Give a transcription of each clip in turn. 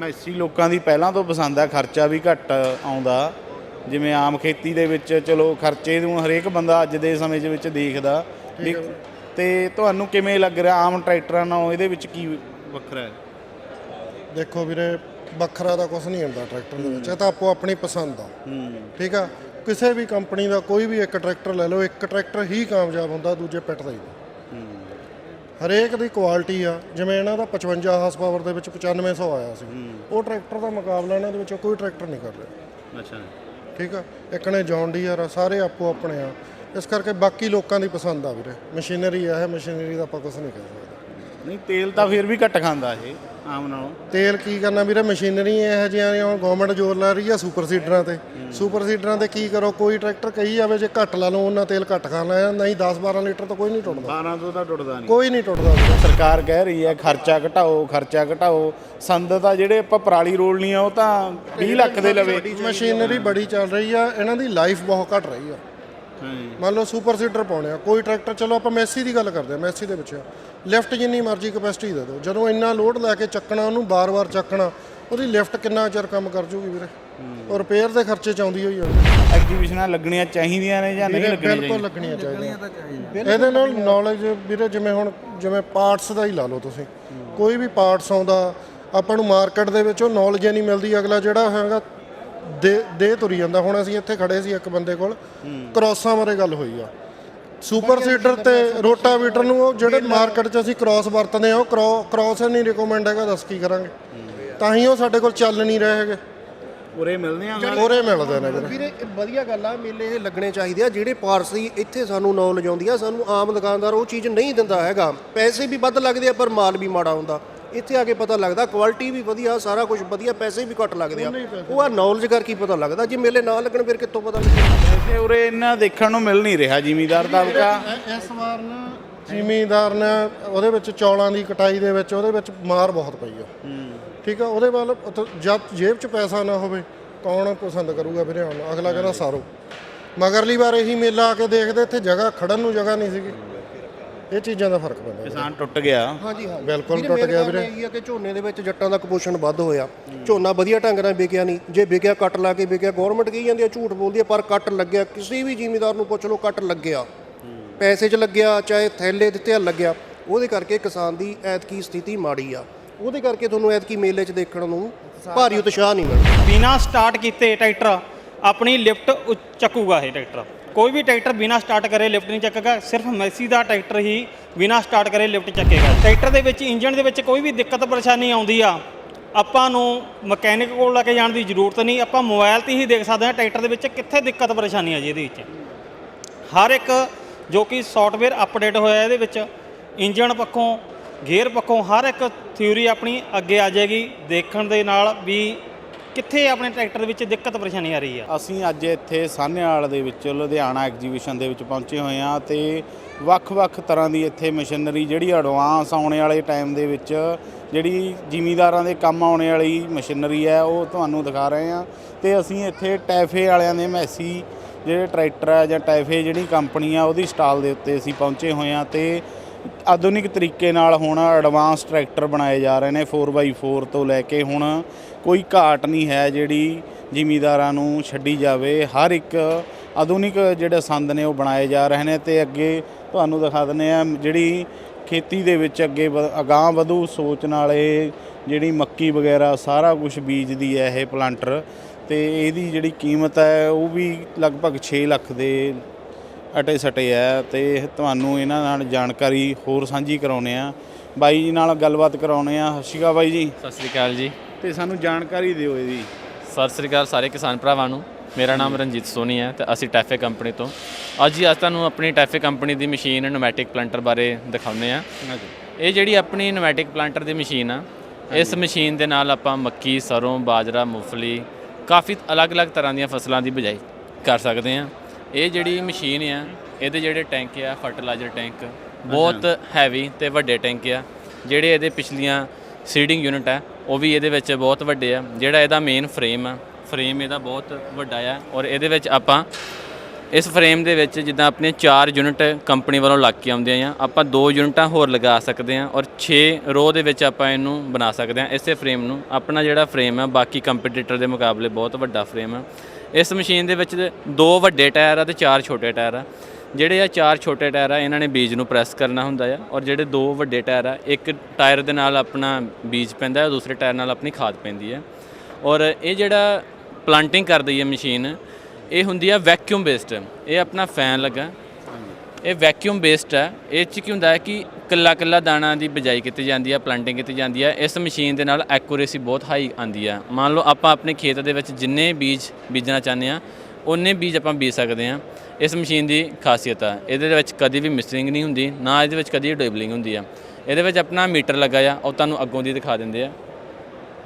Messi ਲੋਕਾਂ ਦੀ ਪਹਿਲਾਂ ਤੋਂ ਪਸੰਦ ਆ ਖਰਚਾ ਵੀ ਘੱਟ ਆਉਂਦਾ। ਜਿਵੇਂ ਆਮ ਖੇਤੀ ਦੇ ਵਿੱਚ ਚਲੋ ਖਰਚੇ ਨੂੰ ਹਰੇਕ ਬੰਦਾ ਅੱਜ ਦੇ ਸਮੇਂ ਦੇ ਵਿੱਚ ਦੇਖਦਾ। ਵੀ ਤੇ ਤੁਹਾਨੂੰ ਕਿਵੇਂ ਲੱਗ ਰਿਹਾ ਆਮ ਟਰੈਕਟਰਾਂ ਨਾਲੋਂ? ਇਹਦੇ ਵਿੱਚ ਕੀ ਵੱਖਰਾ ਹੈ? ਦੇਖੋ ਵੀਰੇ ਵੱਖਰਾ ਤਾਂ ਕੁਝ ਨਹੀਂ ਹੁੰਦਾ ਟਰੈਕਟਰ ਦੇ ਵਿੱਚ। ਇਹ ਤਾਂ ਆਪੋ ਆਪਣੀ ਪਸੰਦ ਆ। ਠੀਕ ਆ? ਕਿਸੇ ਵੀ ਕੰਪਨੀ ਦਾ ਕੋਈ ਵੀ ਇੱਕ ਟਰੈਕਟਰ ਲੈ ਲਓ ਇੱਕ ਟਰੈਕਟਰ ਹੀ ਕਾਮਯਾਬ ਹੁੰਦਾ ਦੂਜੇ ਪਿੱਟਦਾ ਹੀ। ਹਰੇਕ ਦੀ ਕੁਆਲਿਟੀ ਆ ਜਿਵੇਂ ਇਹਨਾਂ ਦਾ 55 ਹਾਰਸ ਪਾਵਰ ਦੇ ਵਿੱਚ 9500 ਆਇਆ ਸੀ। ਉਹ ਟਰੈਕਟਰ ਦਾ ਮੁਕਾਬਲਾ ਇਹਨਾਂ ਦੇ ਵਿੱਚੋਂ ਕੋਈ ਟਰੈਕਟਰ ਨਹੀਂ ਕਰ ਰਿਹਾ। ਅੱਛਾ ਠੀਕ ਆ? ਇੱਕ ਨੇ ਜੌਨ ਡੀਅਰ ਆ ਸਾਰੇ ਆਪੋ ਆਪਣੇ ਆ। ਇਸ ਕਰਕੇ ਬਾਕੀ ਲੋਕਾਂ ਦੀ ਪਸੰਦ ਆ ਵੀਰੇ। ਮਸ਼ੀਨਰੀ ਆ ਇਹ ਮਸ਼ੀਨਰੀ ਦਾ ਆਪਾਂ ਕੁਝ ਨਹੀਂ ਕਹਿ ਸਕਦੇ। ਨਹੀਂ ਤੇਲ ਤਾਂ ਫਿਰ ਵੀ ਘੱਟ ਖਾਂਦਾ ਇਹ। ਆਮ ਨਾਲੋਂ। ਤੇਲ ਕੀ ਕਰਨਾ ਵੀਰੇ ਮਸ਼ੀਨਰੀ ਇਹੋ ਜਿਹੀਆਂ ਨੇ ਹੁਣ ਗਵਰਨਮੈਂਟ ਜ਼ੋਰ ਲਾ ਰਹੀ ਆ ਸੁਪਰ ਸੀਡਰਾਂ ਤੇ। ਸੁਪਰ ਸੀਡਰਾਂ ਤੇ ਕੀ ਕਰੋ ਕੋਈ ਟਰੈਕਟਰ ਕਹੀ ਜਾਵੇ ਜੇ ਘੱਟ ਲਾ ਲਓ ਉਹਨਾਂ ਤੇਲ ਘੱਟ ਖਾਣਾ ਆ ਨਹੀਂ 10 12 ਲੀਟਰ ਤਾਂ ਕੋਈ ਨਹੀਂ ਟੁੱਟਦਾ। 12 ਤੋਂ ਤਾਂ ਟੁੱਟਦਾ ਨਹੀਂ। ਕੋਈ ਨਹੀਂ ਟੁੱਟਦਾ ਸਰਕਾਰ ਕਹਿ ਰਹੀ ਹੈ ਖਰਚਾ ਘਟਾਓ ਖਰਚਾ ਘਟਾਓ। ਸੰਦ ਤਾਂ ਜਿਹੜੇ ਆਪਾਂ ਪਰਾਲੀ ਰੋਲਣੀ ਆ ਉਹ ਤਾਂ 20 ਲੱਖ ਦੇ ਲਵੇ। ਮਸ਼ੀਨਰੀ ਬੜੀ ਚੱਲ ਰਹੀ ਆ ਇਹਨਾਂ ਦੀ ਲਾਈਫ ਬਹੁਤ ਘੱਟ ਰਹੀ ਆ। ਮੰਨ ਲਓ ਸੁਪਰ ਸੀਡਰ ਪਾਉਣੇ ਆ ਕੋਈ ਟਰੈਕਟਰ ਚਲੋ ਆਪਾਂ ਮੈਸੀ ਦੀ ਗੱਲ ਕਰਦੇ ਆ ਮੈਸੀ ਦੇ ਵਿੱਚ ਲਿਫਟ ਜਿੰਨੀ ਮਰਜ਼ੀ ਕਪੈਸਿਟੀ ਦੇ ਦਿਓ ਜਦੋਂ ਇੰਨਾ ਲੋਡ ਲੈ ਕੇ ਚੱਕਣਾ ਉਹਨੂੰ ਬਾਰ-ਬਾਰ ਚੱਕਣਾ ਉਹਦੀ ਲਿਫਟ ਕਿੰਨਾ ਚਿਰ ਕੰਮ ਕਰ ਜੂਗੀ ਵੀਰੇ? ਉਹ ਰਿਪੇਅਰ ਦੇ ਖਰਚੇ ਚ ਆਉਂਦੀ ਹੋਈ ਆ। ਐਗਜ਼ੀਬਿਸ਼ਨਾਂ ਲੱਗਣੀਆਂ ਚਾਹੀਦੀਆਂ ਨੇ ਜਾਂ ਨਹੀਂ ਲੱਗਣੀਆਂ ਬਿਲਕੁਲ ਲੱਗਣੀਆਂ ਚਾਹੀਦੀਆਂ। ਇਹਦੇ ਨਾਲ ਨੌਲੇਜ ਵੀਰੇ ਜਿਵੇਂ ਹੁਣ ਜਿਵੇਂ ਪਾਰਟਸ ਦਾ ਹੀ ਲਾ ਲਓ ਤੁਸੀਂ। ਕੋਈ ਵੀ ਪਾਰਟਸ ਆਉਂਦਾ ਆਪਾਂ ਨੂੰ ਮਾਰਕੀਟ ਦੇ ਵਿੱਚ ਉਹ ਨੌਲੇਜ ਨਹੀਂ ਮਿਲਦੀ ਅਗਲਾ ਜਿਹੜਾ ਹੈਗਾ ਦੇ ਦੇ ਤੁਰੀ ਜਾਂਦਾ। ਹੁਣ ਅਸੀਂ ਇੱਥੇ ਖੜੇ ਸੀ ਇੱਕ ਬੰਦੇ ਕੋਲ। ਕ੍ਰੋਸਾਂ ਬਾਰੇ ਗੱਲ ਹੋਈ ਆ। ਸੁਪਰ ਸੀਡਰ ਤੇ ਰੋਟਾਵੀਟਰ ਨੂੰ ਉਹ ਜਿਹੜੇ ਮਾਰਕੀਟ 'ਚ ਅਸੀਂ ਕ੍ਰਾਸ ਵਰਤਦੇ ਆ ਉਹ ਕ੍ਰਾਸ ਨਹੀਂ ਰਿਕਮੈਂਡ ਹੈਗਾ ਦੱਸ ਕੀ ਕਰਾਂਗੇ। ਤਾਂ ਹੀ ਉਹ ਸਾਡੇ ਕੋਲ ਚੱਲ ਨਹੀਂ ਰਹੇ ਹੈਗੇ। ਉਰੇ ਮਿਲਦੇ ਆ ਉਹਰੇ ਮਿਲਦੇ ਨੇ ਵੀਰੇ। ਵਧੀਆ ਗੱਲ ਆ ਮੇਲੇ ਇਹ ਲੱਗਣੇ ਚਾਹੀਦੇ ਆ ਜਿਹੜੇ ਪਾਰਟਸ ਦੀ ਇੱਥੇ ਸਾਨੂੰ ਨੌਲੇਜ ਆਉਂਦੀ ਆ ਸਾਨੂੰ ਆਮ ਦੁਕਾਨਦਾਰ ਉਹ ਚੀਜ਼ ਨਹੀਂ ਦਿੰਦਾ ਹੈਗਾ। ਪੈਸੇ ਵੀ ਵੱਧ ਲੱਗਦੇ ਆ ਪਰ ਮਾਲ ਵੀ ਮਾੜਾ ਹੁੰਦਾ। ਇੱਥੇ ਆ ਕੇ ਪਤਾ ਲੱਗਦਾ ਕੁਆਲਿਟੀ ਵੀ ਵਧੀਆ ਸਾਰਾ ਕੁਝ ਵਧੀਆ ਪੈਸੇ ਵੀ ਘੱਟ ਲੱਗਦੇ ਆ। ਉਹ ਆ ਨੌਲੇਜ ਕਰਕੇ ਪਤਾ ਲੱਗਦਾ? ਜੇ ਮੇਲੇ ਨਾ ਲੱਗਣ ਫਿਰ ਕਿੱਥੋਂ ਪਤਾ ਲੱਗੇਗਾ ਵੈਸੇ ਉਰੇ ਇੰਨਾ ਦੇਖਣ ਨੂੰ ਮਿਲ ਨਹੀਂ ਰਿਹਾ ਜ਼ਿਮੀਦਾਰ ਤਬਕਾ ਇਸ ਵਾਰ ਨਾ ਜ਼ਿਮੀਂਦਾਰ ਨੇ ਉਹਦੇ ਵਿੱਚ ਚੌਲਾਂ ਦੀ ਕਟਾਈ ਦੇ ਵਿੱਚ ਉਹਦੇ ਵਿੱਚ ਮਾਰ ਬਹੁਤ ਪਈ ਆ। ਠੀਕ ਆ ਉਹਦੇ ਵੱਲ ਜਦ ਜੇਬ 'ਚ ਪੈਸਾ ਨਾ ਹੋਵੇ ਕੌਣ ਪਸੰਦ ਕਰੂਗਾ ਵੀਰੇ ਹੁਣ? ਅਗਲਾ ਕਹਿੰਦਾ ਸਾਰੋ। ਮਗਰਲੀ ਵਾਰ ਇਹੀ ਮੇਲਾ ਆ ਕੇ ਦੇਖਦੇ ਇੱਥੇ ਜਗ੍ਹਾ ਖੜਨ ਨੂੰ ਜਗ੍ਹਾ ਨਹੀਂ ਸੀਗੀ। ਇਹ ਚੀਜ਼ਾਂ ਦਾ ਫ਼ਰਕ ਪੈਂਦਾ ਕਿਸਾਨ ਟੁੱਟ ਗਿਆ। ਹਾਂਜੀ ਹਾਂ ਬਿਲਕੁਲ ਟੁੱਟ ਗਿਆ ਵੀਰੇ। ਇਹ ਆ ਕਿ ਝੋਨੇ ਦੇ ਵਿੱਚ ਜੱਟਾਂ ਦਾ ਕੁਪੋਸ਼ਣ ਵੱਧ ਹੋਇਆ। ਝੋਨਾ ਵਧੀਆ ਢੰਗ ਨਾਲ ਵਿਕਿਆ ਨਹੀਂ। ਜੇ ਵਿਕਿਆ ਕੱਟ ਲਾ ਕੇ ਵਿਕਿਆ ਗਵਰਨਮੈਂਟ ਕਹੀ ਜਾਂਦੀ ਆ ਝੂਠ ਬੋਲਦੀ ਆ ਪਰ ਕੱਟ ਲੱਗਿਆ। ਕਿਸੇ ਵੀ ਜ਼ਿਮੀਦਾਰ ਨੂੰ ਪੁੱਛ ਲਓ ਕੱਟ ਲੱਗਿਆ। ਪੈਸੇ 'ਚ ਲੱਗਿਆ ਚਾਹੇ ਥੈਲੇ ਦਿੱਤੇ ਆ ਲੱਗਿਆ। ਉਹਦੇ ਕਰਕੇ ਕਿਸਾਨ ਦੀ ਐਤਕੀ ਸਥਿਤੀ ਮਾੜੀ ਆ। ਉਹਦੇ ਕਰਕੇ ਤੁਹਾਨੂੰ ਐਤਕੀ ਮੇਲੇ 'ਚ ਦੇਖਣ ਨੂੰ ਭਾਰੀ ਉਤਸ਼ਾਹ ਨਹੀਂ ਮਿਲਦਾ। ਬਿਨਾ ਸਟਾਰਟ ਕੀਤੇ ਟਰੈਕਟਰ ਆਪਣੀ ਲਿਫਟ ਚੱਕੂਗਾ ਇਹ ਟਰੈਕਟਰ। ਕੋਈ ਵੀ ਟਰੈਕਟਰ ਬਿਨਾ ਸਟਾਰਟ ਕਰੇ ਲਿਫਟ ਨਹੀਂ ਚੱਕੇਗਾ, ਸਿਰਫ ਮੈਸੀ ਦਾ ਟਰੈਕਟਰ ਹੀ ਬਿਨਾ ਸਟਾਰਟ ਕਰੇ ਲਿਫਟ ਚੱਕੇਗਾ। ਟਰੈਕਟਰ ਦੇ ਵਿੱਚ ਇੰਜਨ ਦੇ ਵਿੱਚ ਕੋਈ ਵੀ ਦਿੱਕਤ ਪਰੇਸ਼ਾਨੀ ਆਉਂਦੀ ਆ, ਆਪਾਂ ਨੂੰ ਮਕੈਨਿਕ ਕੋਲ ਲੈ ਕੇ ਜਾਣ ਦੀ ਜ਼ਰੂਰਤ ਨਹੀਂ, ਆਪਾਂ ਮੋਬਾਈਲ ਤੇ ਹੀ ਦੇਖ ਸਕਦੇ ਹਾਂ ਟਰੈਕਟਰ ਦੇ ਵਿੱਚ ਕਿੱਥੇ ਦਿੱਕਤ ਪਰੇਸ਼ਾਨੀ ਆ ਜੀ ਇਹਦੇ ਵਿੱਚ। ਹਰ ਇੱਕ ਜੋ ਕਿ ਸੌਫਟਵੇਅਰ ਅਪਡੇਟ ਹੋਇਆ ਇਹਦੇ ਵਿੱਚ ਇੰਜਨ ਪੱਖੋਂ ਗੇਅਰ ਪੱਖੋਂ, ਹਰ ਇੱਕ ਥਿਊਰੀ ਆਪਣੀ ਅੱਗੇ ਆ ਜਾਏਗੀ, ਦੇਖਣ ਦੇ ਨਾਲ ਵੀ ਕਿੱਥੇ ਆਪਣੇ ਟਰੈਕਟਰ ਵਿੱਚ ਦਿੱਕਤ ਪਰੇਸ਼ਾਨੀ ਆ ਰਹੀ ਆ? ਅਸੀਂ ਅੱਜ ਇੱਥੇ ਸਾਹਨੇਵਾਲ ਦੇ ਵਿੱਚ ਲੁਧਿਆਣਾ ਐਗਜ਼ੀਬਿਸ਼ਨ ਦੇ ਵਿੱਚ ਪਹੁੰਚੇ ਹੋਏ ਹਾਂ ਤੇ ਵੱਖ-ਵੱਖ ਤਰ੍ਹਾਂ ਦੀ ਇੱਥੇ ਮਸ਼ੀਨਰੀ ਜਿਹੜੀ ਐਡਵਾਂਸ ਆਉਣ ਵਾਲੇ ਟਾਈਮ ਦੇ ਵਿੱਚ ਜਿਹੜੀ ਜ਼ਿਮੀਦਾਰਾਂ ਦੇ ਕੰਮ ਆਉਣ ਵਾਲੀ ਮਸ਼ੀਨਰੀ ਹੈ, ਉਹ ਤੁਹਾਨੂੰ ਦਿਖਾ ਰਹੇ ਹਾਂ ਤੇ ਅਸੀਂ ਇੱਥੇ ਟੈਫੇ ਵਾਲਿਆਂ ਦੇ ਮੈਸੀ ਜਿਹੜੇ ਟਰੈਕਟਰ ਆ ਜਾਂ ਟੈਫੇ ਜਿਹੜੀ ਕੰਪਨੀ ਆ, ਉਹਦੀ ਸਟਾਲ ਦੇ ਉੱਤੇ ਅਸੀਂ ਪਹੁੰਚੇ ਹੋਏ ਹਾਂ ਤੇ ਆਧੁਨਿਕ ਤਰੀਕੇ ਨਾਲ ਹੁਣ ਐਡਵਾਂਸ ਟਰੈਕਟਰ ਬਣਾਏ ਜਾ ਰਹੇ ਨੇ 4x4 ਤੋਂ ਲੈ ਕੇ ਹੁਣ ਕੋਈ ਘਾਟ ਨਹੀਂ ਹੈ ਜਿਹੜੀ ਜ਼ਿਮੀਦਾਰਾਂ ਨੂੰ ਛੱਡੀ ਜਾਵੇ। ਹਰ ਇੱਕ ਆਧੁਨਿਕ ਜਿਹੜੇ ਸੰਦ ਨੇ ਉਹ ਬਣਾਏ ਜਾ ਰਹੇ ਨੇ ਤੇ ਅੱਗੇ ਤੁਹਾਨੂੰ ਦਿਖਾ ਦਿੰਦੇ ਆ ਜਿਹੜੀ ਖੇਤੀ ਦੇ ਵਿੱਚ ਅੱਗੇ ਵ- ਅਗਾਂਹ ਵਧੂ ਸੋਚ ਨਾਲ ਇਹ ਜਿਹੜੀ ਮੱਕੀ ਵਗੈਰਾ ਸਾਰਾ ਕੁਝ ਬੀਜਦੀ ਹੈ ਇਹ ਪਲਾਂਟਰ ਤੇ ਇਹਦੀ ਜਿਹੜੀ ਕੀਮਤ ਹੈ ਉਹ ਵੀ ਲਗਭਗ 6 ਲੱਖ ਦੇ ਅਟੇ ਸਟੇ ਹੈ ਤੇ ਤੁਹਾਨੂੰ ਇਹਨਾਂ ਨਾਲ ਜਾਣਕਾਰੀ ਹੋਰ ਸਾਂਝੀ ਕਰਾਉਨੇ ਆ ਬਾਈ ਜੀ ਨਾਲ ਗੱਲਬਾਤ ਕਰਾਉਨੇ ਆ ਸਤਿ ਸ਼੍ਰੀ ਅਕਾਲ ਬਾਈ ਜੀ। ਸਤਿ ਸ੍ਰੀ ਅਕਾਲ ਜੀ। ਤੇ ਸਾਨੂੰ ਜਾਣਕਾਰੀ ਦਿਓ ਇਹਦੀ। ਸਤਿ ਸ੍ਰੀ ਅਕਾਲ ਸਾਰੇ ਕਿਸਾਨ ਭਰਾਵਾਂ ਨੂੰ। ਮੇਰਾ ਨਾਮ ਰਣਜੀਤ ਸੋਨੀ ਹੈ ਤੇ ਅਸੀਂ ਟੈਫੇ ਕੰਪਨੀ ਤੋਂ। ਅੱਜ ਹੀ ਅੱਜ ਤੁਹਾਨੂੰ ਆਪਣੀ ਟੈਫੇ ਕੰਪਨੀ ਦੀ ਮਸ਼ੀਨ ਨੋਮੈਟਿਕ ਪਲਾਂਟਰ ਬਾਰੇ ਦਿਖਾਉਂਦੇ ਆ ਇਹ ਜਿਹੜੀ ਆਪਣੀ ਨੋਮੈਟਿਕ ਪਲਾਂਟਰ ਦੀ ਮਸ਼ੀਨ ਆ ਇਸ ਮਸ਼ੀਨ ਦੇ ਨਾਲ ਆਪਾਂ ਮੱਕੀ ਸਰੋਂ ਬਾਜਰਾ ਮੂੰਗਫਲੀ ਕਾਫੀ ਅਲੱਗ-ਅਲੱਗ ਤਰ੍ਹਾਂ ਦੀਆਂ ਫਸਲਾਂ ਦੀ ਬਿਜਾਈ ਕਰ ਸਕਦੇ ਆ ਇਹ ਜਿਹੜੀ ਮਸ਼ੀਨ ਆ ਇਹਦੇ ਜਿਹੜੇ ਟੈਂਕ ਆ ਫਰਟੀਲਾਈਜ਼ਰ ਟੈਂਕ ਬਹੁਤ ਹੈਵੀ ਤੇ ਵੱਡੇ ਟੈਂਕ ਆ। ਜਿਹੜੇ ਇਹਦੇ ਪਿਛਲੀਆਂ ਸੀਡਿੰਗ ਯੂਨਿਟ ਹੈ ਉਹ ਵੀ ਇਹਦੇ ਵਿੱਚ ਬਹੁਤ ਵੱਡੇ ਆ। ਜਿਹੜਾ ਇਹਦਾ ਮੇਨ ਫਰੇਮ ਆ ਫਰੇਮ ਇਹਦਾ ਬਹੁਤ ਵੱਡਾ ਆ ਔਰ ਇਹਦੇ ਵਿੱਚ ਆਪਾਂ ਇਸ ਫਰੇਮ ਦੇ ਵਿੱਚ ਜਿੱਦਾਂ ਆਪਣੇ 4 ਯੂਨਿਟ ਕੰਪਨੀ ਵੱਲੋਂ ਲੱਗ ਕੇ ਆਉਂਦੇ ਆ ਆਪਾਂ 2 ਯੂਨਿਟਾਂ ਹੋਰ ਲਗਾ ਸਕਦੇ ਆ ਔਰ 6 ਰੋ ਦੇ ਵਿੱਚ ਆਪਾਂ ਇਹਨੂੰ ਬਣਾ ਸਕਦੇ ਆ। ਇਸੇ ਫਰੇਮ ਨੂੰ ਆਪਣਾ ਜਿਹੜਾ ਫਰੇਮ ਆ ਬਾਕੀ ਕੰਪੀਟੀਟਰ ਦੇ ਮੁਕਾਬਲੇ ਬਹੁਤ ਵੱਡਾ ਫਰੇਮ ਆ। ਇਸ ਮਸ਼ੀਨ ਦੇ ਵਿੱਚ ਦੋ ਵੱਡੇ ਟਾਇਰ ਆ ਤੇ ਚਾਰ ਛੋਟੇ ਟਾਇਰ ਆ। ਜਿਹੜੇ ਆ ਚਾਰ ਛੋਟੇ ਟਾਇਰ ਆ, ਇਹਨਾਂ ਨੇ ਬੀਜ ਨੂੰ ਪ੍ਰੈਸ ਕਰਨਾ ਹੁੰਦਾ ਆ ਔਰ ਜਿਹੜੇ ਦੋ ਵੱਡੇ ਟਾਇਰ ਆ, ਇੱਕ ਟਾਇਰ ਦੇ ਨਾਲ ਆਪਣਾ ਬੀਜ ਪੈਂਦਾ ਹੈ, ਦੂਸਰੇ ਟਾਇਰ ਨਾਲ ਆਪਣੀ ਖਾਦ ਪੈਂਦੀ ਹੈ। ਔਰ ਇਹ ਜਿਹੜਾ ਪਲਾਂਟਿੰਗ ਕਰਦੀ ਹੈ ਮਸ਼ੀਨ, ਇਹ ਹੁੰਦੀ ਆ ਵੈਕਿਊਮ ਬੇਸਡ ਇਹ ਆਪਣਾ ਫੈਨ ਲੱਗਾ। ਇਹ ਵੈਕਿਊਮ ਬੇਸਡ ਹੈ ਇਹ ਚ ਕੀ ਹੁੰਦਾ ਹੈ ਕਿ ਕੱਲਾ ਕੱਲਾ ਦਾਣਾ ਦੀ ਬਿਜਾਈ ਕੀਤੀ ਜਾਂਦੀ ਹੈ ਪਲਾਂਟਿੰਗ ਕੀਤੀ ਜਾਂਦੀ ਹੈ ਇਸ ਮਸ਼ੀਨ ਦੇ ਨਾਲ ਐਕੂਰੇਸੀ ਬਹੁਤ ਹਾਈ ਆਂਦੀ ਹੈ ਮੰਨ ਲਓ ਆਪਾਂ ਆਪਣੇ ਖੇਤ ਦੇ ਵਿੱਚ ਜਿੰਨੇ ਬੀਜ ਬੀਜਣਾ ਚਾਹੁੰਦੇ ਆ, ਉਹਨੇ ਬੀਜ ਆਪਾਂ ਬੀਜ ਸਕਦੇ ਆ। ਇਸ ਮਸ਼ੀਨ ਦੀ ਖਾਸੀਅਤ ਆ। ਇਹਦੇ ਵਿੱਚ ਕਦੀ ਵੀ ਮਿਸਟਰਿੰਗ ਨਹੀਂ ਹੁੰਦੀ, ਨਾ ਇਹਦੇ ਵਿੱਚ ਕਦੀ ਡੇਬਲਿੰਗ ਹੁੰਦੀ ਆ। ਇਹਦੇ ਵਿੱਚ ਆਪਣਾ ਮੀਟਰ ਲੱਗਾ ਆ, ਉਹ ਤੁਹਾਨੂੰ ਅੱਗੋਂ ਦੀ ਦਿਖਾ ਦਿੰਦੇ ਆ।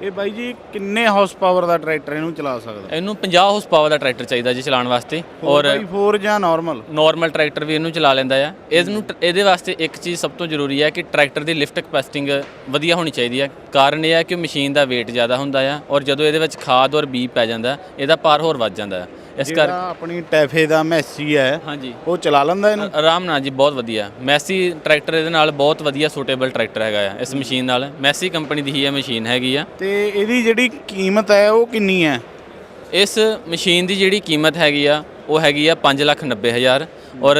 ਇਹ ਬਾਈ ਜੀ ਕਿੰਨੇ ਹਾਰਸ ਪਾਵਰ ਦਾ ਟਰੈਕਟਰ ਇਹਨੂੰ ਚਲਾ ਸਕਦਾ? ਇਹਨੂੰ 50 ਹਾਰਸ ਪਾਵਰ ਦਾ ਟਰੈਕਟਰ ਚਾਹੀਦਾ ਜੀ ਚਲਾਉਣ ਵਾਸਤੇ ਔਰ 4 ਜਾਂ ਨਾਰਮਲ ਨਾਰਮਲ ਟਰੈਕਟਰ ਵੀ ਇਹਨੂੰ ਚਲਾ ਲੈਂਦਾ ਆ। ਇਹਨੂੰ ਟ- ਇਹਦੇ ਵਾਸਤੇ ਇੱਕ ਚੀਜ਼ ਸਭ ਤੋਂ ਜ਼ਰੂਰੀ ਹੈ ਕਿ ਟਰੈਕਟਰ ਦੀ ਲਿਫਟ ਕਪੈਸਿਟਿੰਗ ਵਧੀਆ ਹੋਣੀ ਚਾਹੀਦੀ ਹੈ। ਕਾਰਨ ਇਹ ਹੈ ਕਿ ਮਸ਼ੀਨ ਦਾ weight ਜ਼ਿਆਦਾ ਹੁੰਦਾ ਆ ਔਰ ਜਦੋਂ ਇਹਦੇ ਵਿੱਚ ਖਾਦ ਔਰ ਬੀ ਪੈ ਜਾਂਦਾ ਇਹਦਾ ਭਾਰ ਹੋਰ ਵੱਧ ਜਾਂਦਾ ਹੈ ਇਸ ਕਰਕੇ ਜਿਹੜਾ ਆਪਣੀ ਟੈਫੇ ਦਾ ਮੈਸੀ ਹੈ ਹਾਂਜੀ। ਉਹ ਚਲਾ ਲੈਂਦਾ ਇਹਨੂੰ? ਆਰਾਮ ਨਾਲ ਜੀ ਬਹੁਤ ਵਧੀਆ। ਮੈਸੀ ਟਰੈਕਟਰ ਇਹਦੇ ਨਾਲ ਬਹੁਤ ਵਧੀਆ ਸੂਟੇਬਲ ਟਰੈਕਟਰ ਹੈਗਾ ਆ ਇਸ ਮਸ਼ੀਨ ਨਾਲ। ਮੈਸੀ ਕੰਪਨੀ ਦੀ ਹੀ ਇਹ ਮਸ਼ੀਨ ਹੈਗੀ ਆ। ਤੇ ਇਹਦੀ ਜਿਹੜੀ ਕੀਮਤ ਹੈ ਉਹ ਕਿੰਨੀ ਹੈ? ਇਸ ਮਸ਼ੀਨ ਦੀ ਜਿਹੜੀ ਕੀਮਤ ਹੈਗੀ ਆ ਉਹ ਹੈਗੀ ਆ 590000 ਔਰ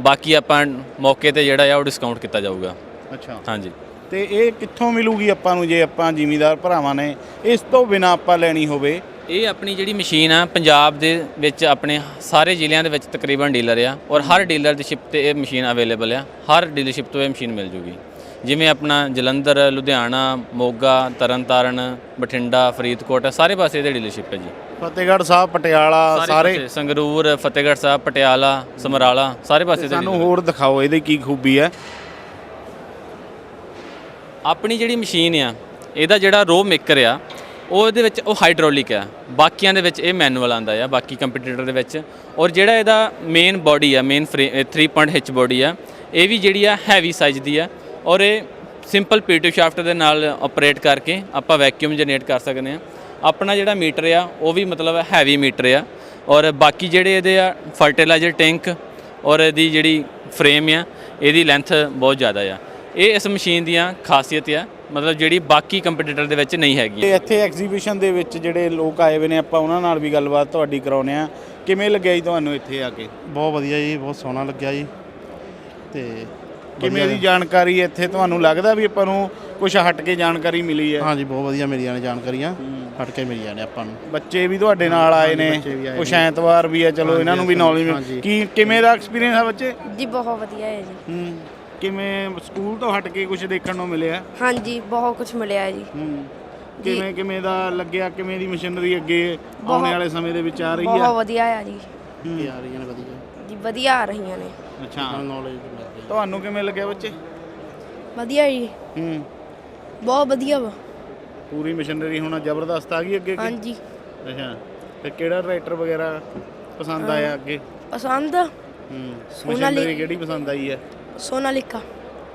ਬਾਕੀ ਆਪਾਂ ਮੌਕੇ ਤੇ ਜਿਹੜਾ ਆ ਉਹ ਡਿਸਕਾਊਂਟ ਕੀਤਾ ਜਾਊਗਾ। ਅੱਛਾ। ਹਾਂਜੀ। ਤੇ ਇਹ ਕਿੱਥੋਂ ਮਿਲੂਗੀ ਆਪਾਂ ਨੂੰ ਜੇ ਆਪਾਂ ਜ਼ਿਮੀਦਾਰ ਭਰਾਵਾਂ ਨੇ? ਇਸ ਤੋਂ ਬਿਨਾ ਆਪਾਂ ਲੈਣੀ ਹੋਵੇ ਇਹ ਆਪਣੀ ਜਿਹੜੀ ਮਸ਼ੀਨ ਆ ਪੰਜਾਬ ਦੇ ਵਿੱਚ ਆਪਣੇ ਸਾਰੇ ਜ਼ਿਲ੍ਹਿਆਂ ਦੇ ਵਿੱਚ ਤਕਰੀਬਨ ਡੀਲਰ ਆ ਔਰ ਹਰ ਡੀਲਰਸ਼ਿਪ ਤੇ ਇਹ ਮਸ਼ੀਨ ਅਵੇਲੇਬਲ ਆ। ਹਰ ਡੀਲਰਸ਼ਿਪ ਤੋਂ ਇਹ ਮਸ਼ੀਨ ਮਿਲ ਜੂਗੀ। ਜਿਵੇਂ ਆਪਣਾ ਜਲੰਧਰ ਲੁਧਿਆਣਾ ਮੋਗਾ ਤਰਨਤਾਰਨ ਬਠਿੰਡਾ ਫਰੀਦਕੋਟ ਸਾਰੇ ਪਾਸੇ ਇਹਦੇ ਡੀਲਰਸ਼ਿਪ ਹੈ ਜੀ। ਫਤਿਹਗੜ੍ਹ ਸਾਹਿਬ ਪਟਿਆਲਾ ਸਾਰੇ ਪਾਸੇ, ਸੰਗਰੂਰ ਫਤਿਹਗੜ੍ਹ ਸਾਹਿਬ ਪਟਿਆਲਾ ਸਮਰਾਲਾ ਸਾਰੇ ਪਾਸੇ ਦੇ ਸਾਨੂੰ ਹੋਰ ਦਿਖਾਓ ਇਹਦੀ ਕੀ ਖੂਬੀ ਹੈ। ਆਪਣੀ ਜਿਹੜੀ ਮਸ਼ੀਨ ਆ ਇਹਦਾ ਜਿਹੜਾ ਰੋ ਮੇਕਰ ਆ ਉਹ ਇਹਦੇ ਵਿੱਚ ਉਹ ਹਾਈਡ੍ਰੋਲਿਕ ਆ। ਬਾਕੀਆਂ ਦੇ ਵਿੱਚ ਇਹ ਮੈਨੂਅਲ ਆਂਦਾ ਆ, ਬਾਕੀ ਕੰਪੀਟੀਟਰ ਦੇ ਵਿੱਚ। ਔਰ ਜਿਹੜਾ ਇਹਦਾ ਮੇਨ ਬਾਡੀ ਆ ਮੇਨ 3 ਪੁਆਇੰਟ ਹਿਚ ਬਾਡੀ ਆ, ਇਹ ਵੀ ਜਿਹੜੀ ਆ ਹੈਵੀ ਸਾਈਜ਼ ਦੀ ਆ। ਔਰ ਇਹ ਸਿੰਪਲ ਪੀਟੂ ਸ਼ਾਫਟ ਦੇ ਨਾਲ ਆਪਰੇਟ ਕਰਕੇ ਆਪਾਂ ਵੈਕਿਊਮ ਜਨਰੇਟ ਕਰ ਸਕਦੇ ਆ ਆਪਣਾ ਜਿਹੜਾ ਮੀਟਰ ਆ, ਉਹ ਵੀ ਮਤਲਬ ਹੈਵੀ ਮੀਟਰ ਆ। ਔਰ ਬਾਕੀ ਜਿਹੜੇ ਇਹਦੇ ਆ ਫਰਟੀਲਾਈਜ਼ਰ ਟੈਂਕ ਔਰ ਇਹਦੀ ਜਿਹੜੀ ਫਰੇਮ ਆ, ਇਹਦੀ ਲੈਂਥ ਬਹੁਤ ਜ਼ਿਆਦਾ ਆ। ਇਹ ਇਸ ਮਸ਼ੀਨ ਦੀਆਂ ਖਾਸੀਅਤ ਆ। ਮਤਲਬ ਜਿਹੜੀ ਬਾਕੀ ਕੰਪੀਟੀਟਰ ਦੇ ਵਿੱਚ ਨਹੀਂ ਹੈਗੀ। ਤੇ ਇੱਥੇ ਐਗਜ਼ੀਬਿਸ਼ਨ ਦੇ ਵਿੱਚ ਜਿਹੜੇ ਲੋਕ ਆਏ ਹੋਏ ਨੇ ਆਪਾਂ ਉਹਨਾਂ ਨਾਲ ਵੀ ਗੱਲਬਾਤ ਤੁਹਾਡੀ ਕਰਾਉਨੇ ਆ ਕਿਵੇਂ ਲੱਗਿਆ ਜੀ ਤੁਹਾਨੂੰ ਇੱਥੇ ਆ ਕੇ? ਬਹੁਤ ਵਧੀਆ ਜੀ ਬਹੁਤ ਸੋਹਣਾ ਲੱਗਿਆ ਜੀ। ਤੇ ਕਿਵੇਂ ਦੀ ਜਾਣਕਾਰੀ ਇੱਥੇ ਤੁਹਾਨੂੰ ਲੱਗਦਾ ਵੀ ਆਪਾਂ ਨੂੰ ਕੁਝ ਹਟ ਕੇ ਜਾਣਕਾਰੀ ਮਿਲੀ ਹੈ? ਹਾਂਜੀ ਬਹੁਤ ਵਧੀਆ ਮਿਲੀਆਂ ਨੇ ਜਾਣਕਾਰੀਆਂ। ਹਟ ਕੇ ਮਿਲੀਆਂ ਨੇ ਆਪਾਂ ਨੂੰ। ਬੱਚੇ ਵੀ ਤੁਹਾਡੇ ਨਾਲ ਆਏ ਨੇ। ਕੁਛ ਐਤਵਾਰ ਵੀ ਹੈ ਚਲੋ ਇਹਨਾਂ ਨੂੰ ਵੀ ਨੌਲੇਜ। ਕੀ ਕਿਵੇਂ ਦਾ ਐਕਸਪੀਰੀਅੰਸ ਹੈ ਬੱਚੇ? ਜੀ ਬਹੁਤ ਵਧੀਆ ਹੈ ਜੀ। ਹੂੰ। ਕਿਵੇਂ ਸਕੂਲ ਤੋਂ ਹਟ ਕੇ ਕੁਝ ਦੇਖਣ ਨੂੰ ਮਿਲਿਆ? ਹਾਂਜੀ ਬਹੁਤ ਕੁਝ ਮਿਲਿਆ ਜੀ। ਹੂੰ। ਜੀ। ਕਿਵੇਂ ਕਿਵੇਂ ਦਾ ਲੱਗਿਆ? ਕਿਵੇਂ ਦੀ ਮਸ਼ੀਨਰੀ ਅੱਗੇ ਆਉਣ ਬਹੁਤ- ਵਾਲੇ ਸਮੇਂ ਦੇ ਵਿੱਚ ਆ ਰਹੀ ਬਹੁਤ ਆ ਵਧੀਆ ਜੀ ਆ ਰਹੀਆਂ ਨੇ ਵਧੀਆ? ਜੀ ਵਧੀਆ ਆ ਰਹੀਆਂ ਨੇ। ਅੱਛਾ। ਨੌਲੇਜ ਤੁਹਾਨੂੰ ਕਿਵੇਂ ਲੱਗਿਆ ਬੱਚੇ? ਵਧੀਆ ਜੀ। ਹੂੰ। ਬਹੁਤ ਵਧੀਆ ਵਾ। ਪੂਰੀ ਮਸ਼ੀਨਰੀ ਹੁਣ ਜ਼ਬਰਦਸਤ ਆ ਗਈ ਅੱਗੇ? ਹਾਂਜੀ। ਅੱਛਾ। ਤੇ ਕਿਹੜਾ ਟਰੈਕਟਰ ਵਗੈਰਾ ਪਸੰਦ ਆਇਆ ਅੱਗੇ? ਪਸੰਦ? ਹੂੰ। ਸੋਨਾਲੀ- ਮਸ਼ੀਨਰੀ ਕਿਹੜੀ ਪਸੰਦ ਆਈ ਹੈ? ਸੋਨਾਲਿਕਾ।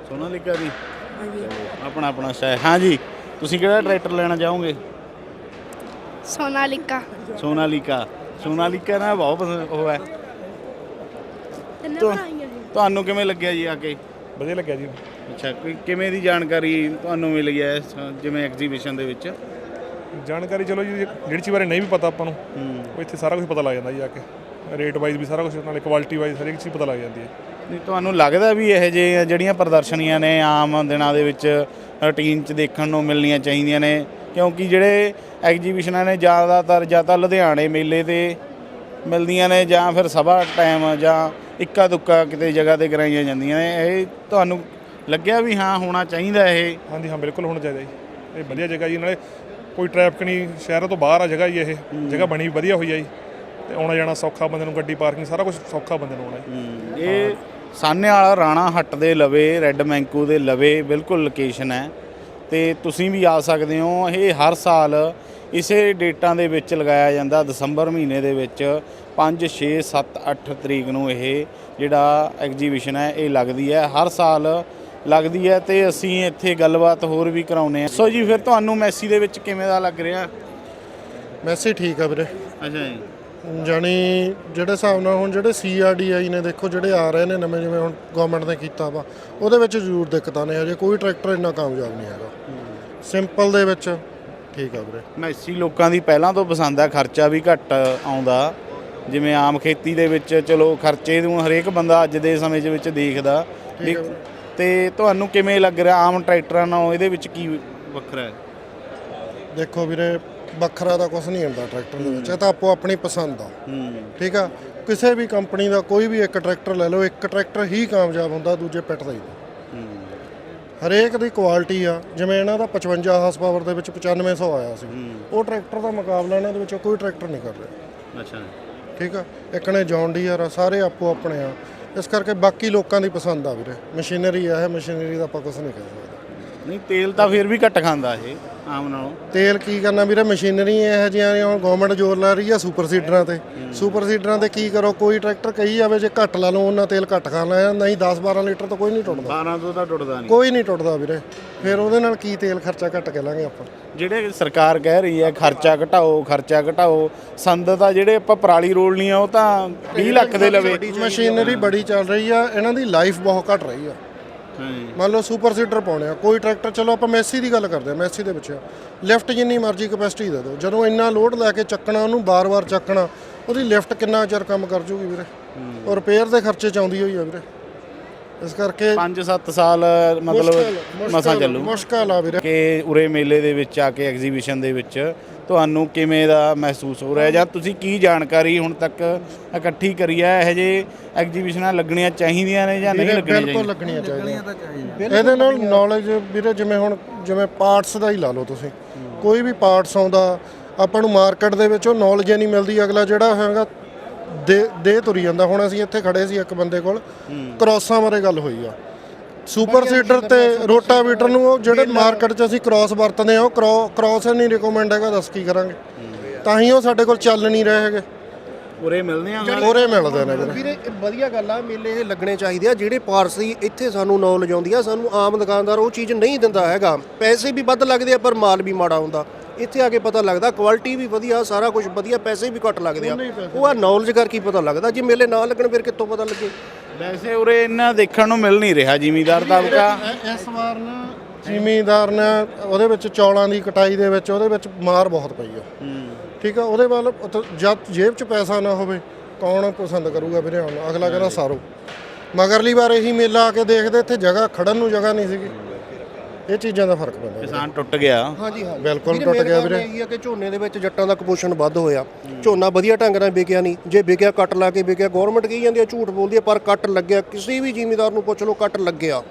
ਸੋਨਾਲੀਕਾ ਦੀ ਹਾਂਜੀ। ਆਪਣਾ ਆਪਣਾ ਸਟਾਈਲ ਹਾਂਜੀ ਤੁਸੀਂ ਕਿਹੜਾ ਟਰੈਕਟਰ ਲੈਣਾ ਚਾਹੋਗੇ? ਸੋਨਾਲਿਕਾ। ਸੋਨਾਲੀਕਾ। ਸੋਨਾਲੀਕਾ ਨਾ ਬਹੁਤ ਪਸੰਦ ਉਹ ਹੈ। ਤਿੰਨੇ ਤੁਹਾ- ਬਣਾਈਆਂ ਜੀ ਤੁਹਾਨੂੰ ਕਿਵੇਂ ਲੱਗਿਆ ਜੀ ਆ ਕੇ? ਵਧੀਆ ਲੱਗਿਆ ਜੀ। ਅੱਛਾ ਕੋਈ ਕਿਵੇਂ ਦੀ ਜਾਣਕਾਰੀ ਤੁਹਾਨੂੰ ਮਿਲ ਗਿਆ ਇਸ, ਜਿਵੇਂ ਐਗਜ਼ੀਬਿਸ਼ਨ ਦੇ ਵਿੱਚ? ਜਾਣਕਾਰੀ ਚਲੋ ਜੀ ਜਿਹੜੀ ਚੀਜ਼ ਬਾਰੇ ਨਹੀਂ ਵੀ ਪਤਾ ਆਪਾਂ ਨੂੰ। ਹੂੰ। ਉਹ ਇੱਥੇ ਸਾਰਾ ਕੁਝ ਪਤਾ ਲੱਗ ਜਾਂਦਾ ਜੀ ਆ ਕੇ। ਰੇਟ ਵਾਈਜ਼ ਵੀ ਸਾਰਾ ਕੁਝ ਨਾਲੇ ਕੁਆਲਿਟੀ ਵਾਈਜ਼ ਹਰ ਇੱਕ ਚੀਜ਼ ਪਤਾ ਲੱਗ ਜਾਂਦੀ ਹੈ। ਨਹੀਂ ਤੁਹਾਨੂੰ ਲੱਗਦਾ ਵੀ ਇਹ ਜੇ ਜਿਹੜੀਆਂ ਪ੍ਰਦਰਸ਼ਨੀਆਂ ਨੇ ਆਮ ਦਿਨਾਂ ਦੇ ਵਿੱਚ ਰੂਟੀਨ 'ਚ ਦੇਖਣ ਨੂੰ ਮਿਲਣੀਆਂ ਚਾਹੀਦੀਆਂ ਨੇ? ਕਿਉਂਕਿ ਜਿਹੜੇ ਐਗਜੀਬਿਸ਼ਨਾਂ ਨੇ ਜ਼ਿਆਦਾਤਰ ਜਾਂ ਤਾਂ ਲੁਧਿਆਣੇ ਮੇਲੇ ਤੇ ਮਿਲਦੀਆਂ ਨੇ ਜਾਂ ਫਿਰ ਸਭਾ ਟਾਈਮ ਜਾਂ ਇੱਕਾ ਦੁੱਕਾ ਕਿਤੇ ਜਗ੍ਹਾ ਤੇ ਕਰਾਈਆਂ ਜਾਂਦੀਆਂ ਨੇ। ਇਹ ਤੁਹਾਨੂੰ ਲੱਗਿਆ ਵੀ ਹਾਂ ਹੋਣਾ ਚਾਹੀਦਾ ਇਹ? ਹਾਂਜੀ ਹਾਂ ਬਿਲਕੁਲ ਹੋਣਾ ਚਾਹੀਦਾ ਜੀ। ਇਹ ਵਧੀਆ ਜਗ੍ਹਾ ਜੀ ਨਾਲੇ ਕੋਈ ਟ੍ਰੈਫਿਕ ਨਹੀਂ ਸ਼ਹਿਰ ਤੋਂ ਬਾਹਰ ਆ ਜਗ੍ਹਾ ਜੀ ਇਹ। ਜਗ੍ਹਾ ਬਣੀ ਵਧੀਆ ਹੋਈ ਆ ਜੀ। ਤੇ ਆਉਣਾ ਜਾਣਾ ਸੌਖਾ ਬੰਦੇ ਨੂੰ ਗੱਡੀ ਪਾਰਕਿੰਗ ਸਾਰਾ ਕੁਝ ਸੌਖਾ ਬੰਦੇ ਨੂੰ ਆਉਣਾ ਜੀ। ਇਹ ਸਾਹਨੇ ਵਾਲਾ ਰਾਣਾ ਹੱਟ ਦੇ ਲਵੇ ਰੈੱਡ ਮੈਂਕੂ ਦੇ ਲਵੇ ਬਿਲਕੁਲ ਲੋਕੇਸ਼ਨ ਹੈ। ਤੇ ਤੁਸੀਂ ਵੀ ਆ ਸਕਦੇ ਹੋ। ਇਹ ਹਰ ਸਾਲ ਇਸੇ ਡੇਟਾਂ ਦੇ ਵਿੱਚ ਲਗਾਇਆ ਜਾਂਦਾ ਦਸੰਬਰ ਮਹੀਨੇ ਦੇ ਵਿੱਚ। 5 6 7 8 ਤਰੀਕ ਨੂੰ ਇਹ ਜਿਹੜਾ ਐਗਜੀਬਿਸ਼ਨ ਹੈ ਇਹ ਲੱਗਦੀ ਹੈ। ਹਰ ਸਾਲ ਲੱਗਦੀ ਹੈ ਤੇ ਅਸੀਂ ਇੱਥੇ ਗੱਲਬਾਤ ਹੋਰ ਵੀ ਕਰਾਉਨੇ ਆ ਸੋ ਜੀ ਫਿਰ ਤੁਹਾਨੂੰ ਮੈਸੀ ਦੇ ਵਿੱਚ ਕਿਵੇਂ ਦਾ ਲੱਗ ਰਿਹਾ? ਮੈਸੀ ਠੀਕ ਆ ਵੀਰੇ। ਅੱਛਾ ਜੀ। ਜਾਣੀ ਜਿਹੜੇ ਹਿਸਾਬ ਨਾਲ ਹੁਣ ਜਿਹੜੇ ਸੀਆਰਡੀਆਈ ਨੇ ਦੇਖੋ ਜਿਹੜੇ ਆ ਰਹੇ ਨੇ ਨਵੇਂ ਜਿਵੇਂ ਹੁਣ ਗਵਰਨਮੈਂਟ ਨੇ ਕੀਤਾ ਵਾ ਉਹਦੇ ਵਿੱਚ ਜ਼ਰੂਰ ਦਿੱਕਤਾਂ ਨੇ ਹਜੇ ਕੋਈ ਟਰੈਕਟਰ ਇੰਨਾ ਕਾਮਯਾਬ ਨਹੀਂ ਹੈਗਾ। ਸਿੰਪਲ ਦੇ ਵਿੱਚ ਠੀਕ ਆ ਵੀਰੇ। ਮੈਸੀ ਲੋਕਾਂ ਦੀ ਪਹਿਲਾਂ ਤੋਂ ਪਸੰਦ ਆ ਖਰਚਾ ਵੀ ਘੱਟ ਆਉਂਦਾ। ਜਿਵੇਂ ਆਮ ਖੇਤੀ ਦੇ ਵਿੱਚ ਚਲੋ ਖਰਚੇ ਨੂੰ ਹਰੇਕ ਬੰਦਾ ਅੱਜ ਦੇ ਸਮੇਂ ਦੇ ਵਿੱਚ ਦੇਖਦਾ। ਤੇ ਤੁਹਾਨੂੰ ਕਿਵੇਂ ਲੱਗ ਰਿਹਾ ਆਮ ਟਰੈਕਟਰਾਂ ਨਾਲੋਂ? ਇਹਦੇ ਵਿੱਚ ਕੀ ਵੱਖਰਾ ਹੈ? ਦੇਖੋ ਵੀਰੇ ਵੱਖਰਾ ਤਾਂ ਕੁਝ ਨਹੀਂ ਹੁੰਦਾ ਟਰੈਕਟਰ ਦੇ ਵਿੱਚ ਇਹ ਤਾਂ ਆਪੋ ਆਪਣੀ ਪਸੰਦ ਆ। ਠੀਕ ਆ? ਕਿਸੇ ਵੀ ਕੰਪਨੀ ਦਾ ਕੋਈ ਵੀ ਇੱਕ ਟਰੈਕਟਰ ਲੈ ਲਓ ਇੱਕ ਟਰੈਕਟਰ ਹੀ ਕਾਮਯਾਬ ਹੁੰਦਾ ਦੂਜੇ ਪਿੱਟਦਾ ਹੀ ਨਹੀਂ। ਹਰੇਕ ਦੀ ਕੁਆਲਿਟੀ ਆ ਜਿਵੇਂ ਇਹਨਾਂ ਦਾ 55 ਹਾਰਸ ਪਾਵਰ ਦੇ ਵਿੱਚ 9500 ਆਇਆ ਸੀ। ਉਹ ਟਰੈਕਟਰ ਦਾ ਮੁਕਾਬਲਾ ਇਹਨਾਂ ਦੇ ਵਿੱਚ ਕੋਈ ਟਰੈਕਟਰ ਨਹੀਂ ਕਰ ਰਿਹਾ। ਅੱਛਾ। ਠੀਕ ਆ? ਇੱਕ ਨੇ ਜੌਨ ਡੀਅਰ ਆ ਸਾਰੇ ਆਪੋ ਆਪਣੇ ਆ। ਇਸ ਕਰਕੇ ਬਾਕੀ ਲੋਕਾਂ ਦੀ ਪਸੰਦ ਆ ਵੀਰੇ। ਮਸ਼ੀਨਰੀ ਆ ਇਹ ਮਸ਼ੀਨਰੀ ਦਾ ਆਪਾਂ ਕੁਝ ਨਹੀਂ ਕਹਿ ਸਕਦੇ। ਨਹੀਂ ਤੇਲ ਤਾਂ ਫਿਰ ਵੀ ਘੱਟ ਖਾਂਦਾ ਇਹ। ਆਮ ਨਾਲੋਂ ਤੇਲ ਕੀ ਕਰਨਾ ਵੀਰੇ ਮਸ਼ੀਨਰੀ ਇਹੋ ਜਿਹੀਆਂ ਨੇ ਹੁਣ ਗਵਰਨਮੈਂਟ ਜ਼ੋਰ ਲਾ ਰਹੀ ਆ ਸੁਪਰ ਸੀਡਰਾਂ ਤੇ। ਸੁਪਰ ਸੀਡਰਾਂ ਤੇ ਕੀ ਕਰੋ ਕੋਈ ਟਰੈਕਟਰ ਕਹੀ ਜਾਵੇ ਜੇ ਘੱਟ ਲਾ ਲਓ ਉਹਨਾਂ ਤੇਲ ਘੱਟ ਖਾਣਾ ਹੈ ਨਹੀਂ 10 12 ਲੀਟਰ ਤਾਂ ਕੋਈ ਨਹੀਂ ਟੁੱਟਦਾ। 12 ਤੋਂ ਤਾਂ ਟੁੱਟਦਾ ਨਹੀਂ। ਕੋਈ ਨਹੀਂ ਟੁੱਟਦਾ ਵੀਰੇ। ਫਿਰ ਉਹਦੇ ਨਾਲ ਕੀ ਤੇਲ ਖਰਚਾ ਘੱਟ ਕੇ ਲਾਂਗੇ ਆਪਾਂ? ਜਿਹੜੇ ਸਰਕਾਰ ਕਹਿ ਰਹੀ ਹੈ ਖਰਚਾ ਘਟਾਓ ਖਰਚਾ ਘਟਾਓ ਸੰਦ ਤਾਂ ਜਿਹੜੇ ਆਪਾਂ ਪਰਾਲੀ ਰੋਲਣੀ ਆ ਉਹ ਤਾਂ 20 ਲੱਖ ਦੇ ਲਵੇ। ਮਸ਼ੀਨਰੀ ਬੜੀ ਚੱਲ ਰਹੀ ਆ ਇਹਨਾਂ ਦੀ ਲਾਈਫ ਬਹੁਤ ਘੱਟ ਰਹੀ ਆ। ਮੰਨ ਲਓ ਸੁਪਰ ਸੀਡਰ ਪਾਉਣੇ ਆ ਕੋਈ ਟਰੈਕਟਰ ਚਲੋ ਆਪਾਂ ਮੈਸੀ ਦੀ ਗੱਲ ਕਰਦੇ ਆ ਮੈਸੀ ਦੇ ਵਿੱਚ ਲਿਫਟ ਜਿੰਨੀ ਮਰਜ਼ੀ ਕਪੈਸਿਟੀ ਦੇ ਦਿਓ ਜਦੋਂ ਇੰਨਾ ਲੋਡ ਲੈ ਕੇ ਚੱਕਣਾ ਉਹਨੂੰ ਬਾਰ-ਬਾਰ ਚੱਕਣਾ ਉਹਦੀ ਲਿਫਟ ਕਿੰਨਾ ਚਿਰ ਕੰਮ ਕਰ ਜੂਗੀ ਵੀਰੇ? ਉਹ ਰਿਪੇਅਰ ਦੇ ਖਰਚੇ ਚ ਆਉਂਦੀ ਹੋਈ ਆ ਵੀਰੇ। ਇਸ ਕਰਕੇ 5-7 ਸਾਲ ਮਤਲਬ ਮਸਾਂ ਚੱਲੂ। ਮੁਸ਼ਕਲ ਆ ਵੀਰੇ। ਕਿ ਉਰੇ ਮੇਲੇ ਦੇ ਵਿੱਚ ਆ ਕੇ ਐਗਜ਼ੀਬਿਸ਼ਨ ਦੇ ਵਿੱਚ ਤੁਹਾਨੂੰ ਕਿਵੇਂ ਦਾ ਮਹਿਸੂਸ ਹੋ ਰਿਹਾ ਜਾਂ ਤੁਸੀਂ ਕੀ ਜਾਣਕਾਰੀ ਹੁਣ ਤੱਕ ਇਕੱਠੀ ਕਰੀ ਹੈ? ਇਹ ਜੇ ਐਗਜ਼ੀਬਿਸ਼ਨਾਂ ਲੱਗਣੀਆਂ ਚਾਹੀਦੀਆਂ ਨੇ ਜਾਂ ਨਹੀਂ ਲੱਗਣੀਆਂ ਬਿਲਕੁਲ ਚਾਹੀਦੀਆਂ? ਲੱਗਣੀਆਂ ਚਾਹੀਦੀਆਂ। ਇਹਦੇ ਨਾਲ ਨੌਲੇਜ ਵੀਰੇ ਜਿਵੇਂ ਹੁਣ ਜਿਵੇਂ ਪਾਰਟਸ ਦਾ ਹੀ ਲਾ ਲਓ ਤੁਸੀਂ। ਕੋਈ ਵੀ ਪਾਰਟਸ ਆਉਂਦਾ ਆਪਾਂ ਨੂੰ ਮਾਰਕੀਟ ਦੇ ਵਿੱਚ ਉਹ ਨੌਲੇਜ ਨਹੀਂ ਮਿਲਦੀ। ਅਗਲਾ ਜਿਹੜਾ ਹੈਗਾ ਦੇ ਦੇ ਤੁਰੀ ਜਾਂਦਾ। ਹੁਣ ਅਸੀਂ ਇੱਥੇ ਖੜੇ ਸੀ ਇੱਕ ਬੰਦੇ ਕੋਲ। ਕ੍ਰੋਸਾਂ ਬਾਰੇ ਗੱਲ ਹੋਈ ਆ। ਸੁਪਰ ਸੀਡਰ ਤੇ ਰੋਟਾਵੀਟਰ ਨੂੰ ਉਹ ਜਿਹੜੇ ਮਾਰਕੀਟ 'ਚ ਅਸੀਂ ਕ੍ਰਾਸ ਵਰਤਦੇ ਆ ਉਹ ਕ੍ਰਾਸ ਨਹੀਂ ਰਿਕਮੈਂਡ ਹੈਗਾ ਦੱਸ ਕੀ ਕਰਾਂਗੇ? ਤਾਂ ਹੀ ਉਹ ਸਾਡੇ ਕੋਲ ਚੱਲ ਨਹੀਂ ਰਹੇ ਹੈਗੇ। ਉਰੇ ਮਿਲਦੇ ਆ ਉਹਰੇ ਮਿਲਦੇ ਨੇ ਵੀਰੇ। ਵੀਰੇ ਇਹ ਵਧੀਆ ਗੱਲ ਆ ਮੇਲੇ ਇਹ ਲੱਗਣੇ ਚਾਹੀਦੇ ਆ ਜਿਹੜੇ ਪਾਰਟਸ ਦੀ ਇੱਥੇ ਸਾਨੂੰ ਨੌਲੇਜ ਆਉਂਦੀ ਆ ਸਾਨੂੰ ਆਮ ਦੁਕਾਨਦਾਰ ਉਹ ਚੀਜ਼ ਨਹੀਂ ਦਿੰਦਾ ਹੈਗਾ। ਪੈਸੇ ਵੀ ਵੱਧ ਲੱਗਦੇ ਆ ਪਰ ਮਾਲ ਵੀ ਮਾੜਾ ਹੁੰਦਾ। ਇੱਥੇ ਆ ਕੇ ਪਤਾ ਲੱਗਦਾ ਕੁਆਲਿਟੀ ਵੀ ਵਧੀਆ ਸਾਰਾ ਕੁਝ ਵਧੀਆ ਪੈਸੇ ਵੀ ਘੱਟ ਲੱਗਦੇ ਆ। ਉਹ ਆ ਨੌਲੇਜ ਕਰਕੇ ਪਤਾ ਲੱਗਦਾ ਜੇ ਮੇਲੇ ਨਾ ਲੱਗਣ ਫਿਰ ਕਿੱਥੋਂ ਪਤਾ ਲੱਗੇ? ਵੈਸੇ ਉਰੇ ਇੰਨਾ ਦੇਖਣ ਨੂੰ ਮਿਲ ਨਹੀਂ ਰਿਹਾ ਜ਼ਿਮੀਦਾਰ ਤਬਕਾ ਇਸ ਵਾਰ ਨਾ ਜ਼ਿਮੀਂਦਾਰ ਨੇ ਉਹਦੇ ਵਿੱਚ ਚੌਲਾਂ ਦੀ ਕਟਾਈ ਦੇ ਵਿੱਚ ਉਹਦੇ ਵਿੱਚ ਮਾਰ ਬਹੁਤ ਪਈ ਆ। ਠੀਕ ਆ ਉਹਦੇ ਵੱਲ ਜਦ ਜੇਬ 'ਚ ਪੈਸਾ ਨਾ ਹੋਵੇ ਕੌਣ ਪਸੰਦ ਕਰੂਗਾ ਵੀਰੇ ਹੁਣ? ਅਗਲਾ ਕਹਿੰਦਾ ਸਾਰੋ। ਮਗਰਲੀ ਵਾਰ ਇਹੀ ਮੇਲਾ ਆ ਕੇ ਦੇਖਦੇ ਇੱਥੇ ਜਗ੍ਹਾ ਖੜਨ ਨੂੰ ਜਗ੍ਹਾ ਨਹੀਂ ਸੀਗੀ। ਇਹ ਚੀਜ਼ਾਂ ਦਾ ਫ਼ਰਕ ਪੈਂਦਾ ਕਿਸਾਨ ਟੁੱਟ ਗਿਆ। ਹਾਂਜੀ ਹਾਂ ਬਿਲਕੁਲ ਟੁੱਟ ਗਿਆ ਵੀਰੇ। ਇਹੀ ਆ ਕਿ ਝੋਨੇ ਦੇ ਵਿੱਚ ਜੱਟਾਂ ਦਾ ਕੁਪੋਸ਼ਣ ਵੱਧ ਹੋਇਆ। ਝੋਨਾ ਵਧੀਆ ਢੰਗ ਨਾਲ ਵਿਕਿਆ ਨਹੀਂ। ਜੇ ਵਿਕਿਆ ਕੱਟ ਲਾ ਕੇ ਵਿਕਿਆ ਗਵਰਨਮੈਂਟ ਕਹੀ ਜਾਂਦੀ ਆ ਝੂਠ ਬੋਲਦੀ ਆ ਪਰ ਕੱਟ ਲੱਗਿਆ। ਕਿਸੇ ਵੀ ਜ਼ਿਮੀਦਾਰ ਨੂੰ ਪੁੱਛ ਲਓ ਕੱਟ ਲੱਗਿਆ।